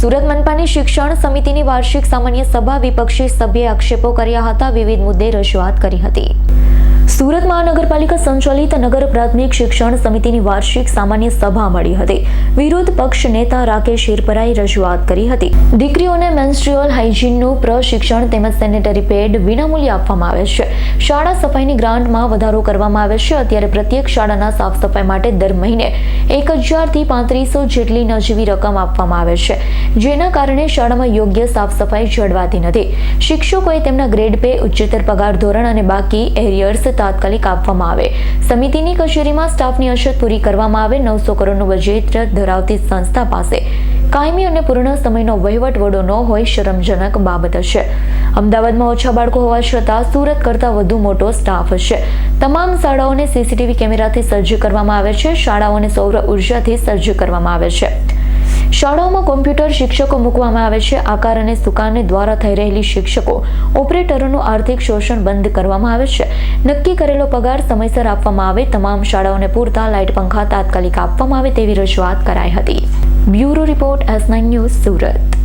સુરત મનપાની શિક્ષણ સમિતિની વાર્ષિક સામાન્ય સભા વિપક્ષી સભ્યે આક્ષેપો કર્યા હતા. વિવિધ મુદ્દે રજૂઆત કરી હતી. સુરત મહાનગરપાલિકા સંચાલિત નગર પ્રાથમિક શિક્ષણ સમિતિની વાર્ષિક સામાન્ય સભા મળી હતી. વિરોધ પક્ષ નેતા રાકેશ હિરપરાએ રજૂઆત કરી હતી. દીકરીઓને મેન્સ્ટ્રીઅલ હાઇજીનનું પ્રશિક્ષણ તેમજ સેનેટરી પેડ વિનામૂલ્યે આપવામાં આવે છે. શાળા સફાઈની ગ્રાન્ટમાં વધારો કરવામાં આવે છે. અત્યારે પ્રત્યેક શાળાના સાફ સફાઈ માટે દર મહિને એક હજારથી પાંત્રીસો જેટલી નજીવી રકમ આપવામાં આવે છે. જેના કારણે શાળામાં યોગ્ય સાફ સફાઈ જળવાતી નથી. શિક્ષકોએ તેમના ગ્રેડ પે ઉચ્ચતર પગાર ધોરણ અને બાકી એરિયર્સ તાત્કાલિક આપવામાં આવે. સમિતિની કચેરીમાં સ્ટાફની અછત પૂરી કરવામાં આવે. નવસો કરોડનું બજેટ ધરાવતી સંસ્થા પાસે કાયમી અને પૂર્ણ સમયનો વહીવટ વડો ન હોય શરમજનક બાબત છે અમદાવાદમાં ઓછા બાળકો હોવા છતાં સુરત કરતાં વધુ મોટો સ્ટાફ છે તમામ શાળાઓને સીસીટીવી કેમેરાથી સજ્જ કરવામાં આવે છે. શાળાઓને સૌર ઉર્જાથી સજ્જ કરવામાં આવે છે. શાળાઓમાં કોમ્પ્યુટર શિક્ષકો મૂકવામાં આવે છે. આકાર અને સુકાને દ્વારા થઈ રહેલી શિક્ષકો, ઓપરેટરોનું આર્થિક શોષણ બંધ કરવામાં આવે છે. નક્કી કરેલો પગાર સમયસર આપવામાં આવે. તમામ શાળાઓને પૂરતા લાઇટ પંખા તાત્કાલિક આપવામાં આવે તેવી રજૂઆત કરાઈ હતી. Bureau report S nine news Surat.